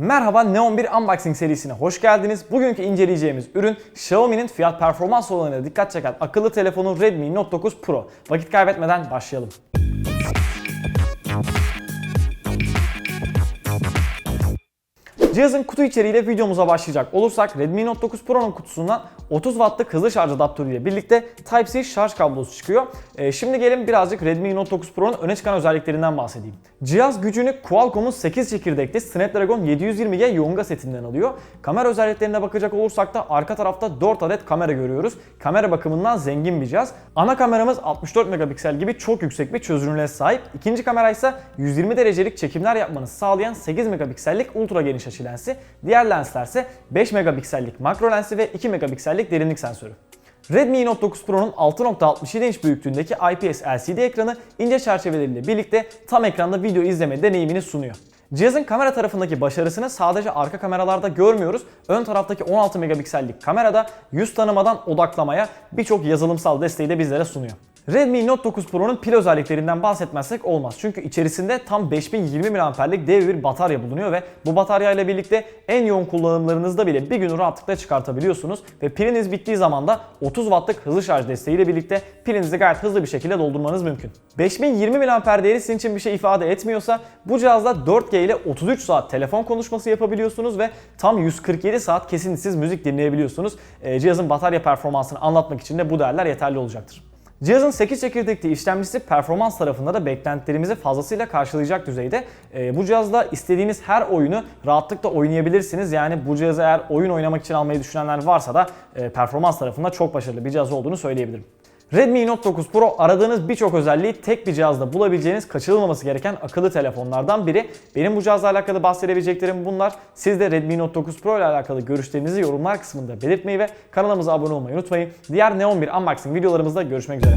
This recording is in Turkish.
Merhaba Neon 1 Unboxing serisine hoş geldiniz. Bugünkü inceleyeceğimiz ürün Xiaomi'nin fiyat performans olanına dikkat çeken akıllı telefonu Redmi Note 9 Pro. Vakit kaybetmeden başlayalım. Cihazın kutu içeriğiyle videomuza başlayacak olursak Redmi Note 9 Pro'nun kutusundan 30 wattlık hızlı şarj adaptörü ile birlikte Type-C şarj kablosu çıkıyor. Ee, şimdi gelin birazcık Redmi Note 9 Pro'nun öne çıkan özelliklerinden bahsedeyim. Cihaz gücünü Qualcomm'un 8 çekirdekli Snapdragon 720G Yonga setinden alıyor. Kamera özelliklerine bakacak olursak da arka tarafta 4 adet kamera görüyoruz. Kamera bakımından zengin bir cihaz. Ana kameramız 64 megapiksel gibi çok yüksek bir çözünürlüğe sahip. İkinci kamera ise 120 derecelik çekimler yapmanızı sağlayan 8 megapiksellik ultra geniş açı lensi. Diğer lensler ise 5 megapiksellik makro lensi ve 2 megapiksellik derinlik sensörü. Redmi Note 9 Pro'nun 6.67 inç büyüklüğündeki IPS LCD ekranı ince çerçeveleriyle birlikte tam ekranda video izleme deneyimini sunuyor. Cihazın kamera tarafındaki başarısını sadece arka kameralarda görmüyoruz. Ön taraftaki 16 megapiksellik kamerada yüz tanımadan odaklamaya birçok yazılımsal desteği de bizlere sunuyor. Redmi Note 9 Pro'nun pil özelliklerinden bahsetmezsek olmaz. Çünkü içerisinde tam 5020 mAh'lik dev bir batarya bulunuyor ve bu batarya ile birlikte en yoğun kullanımlarınızda bile bir gün rahatlıkla çıkartabiliyorsunuz ve piliniz bittiği zaman da 30 wattlık hızlı şarj desteğiyle birlikte pilinizi gayet hızlı bir şekilde doldurmanız mümkün. 5020 mAh değeri sizin için bir şey ifade etmiyorsa bu cihazda 4G ile 33 saat telefon konuşması yapabiliyorsunuz ve tam 147 saat kesintisiz müzik dinleyebiliyorsunuz. Ee, cihazın batarya performansını anlatmak için de bu değerler yeterli olacaktır. Cihazın 8 çekirdekli işlemcisi performans tarafında da beklentilerimizi fazlasıyla karşılayacak düzeyde. Ee, bu cihazda istediğiniz her oyunu rahatlıkla oynayabilirsiniz. Yani bu cihazı eğer oyun oynamak için almayı düşünenler varsa da e, performans tarafında çok başarılı bir cihaz olduğunu söyleyebilirim. Redmi Note 9 Pro aradığınız birçok özelliği tek bir cihazda bulabileceğiniz kaçırılmaması gereken akıllı telefonlardan biri. Benim bu cihazla alakalı bahsedebileceklerim bunlar. Siz de Redmi Note 9 Pro ile alakalı görüşlerinizi yorumlar kısmında belirtmeyi ve kanalımıza abone olmayı unutmayın. Diğer Neon 1 unboxing videolarımızda görüşmek üzere.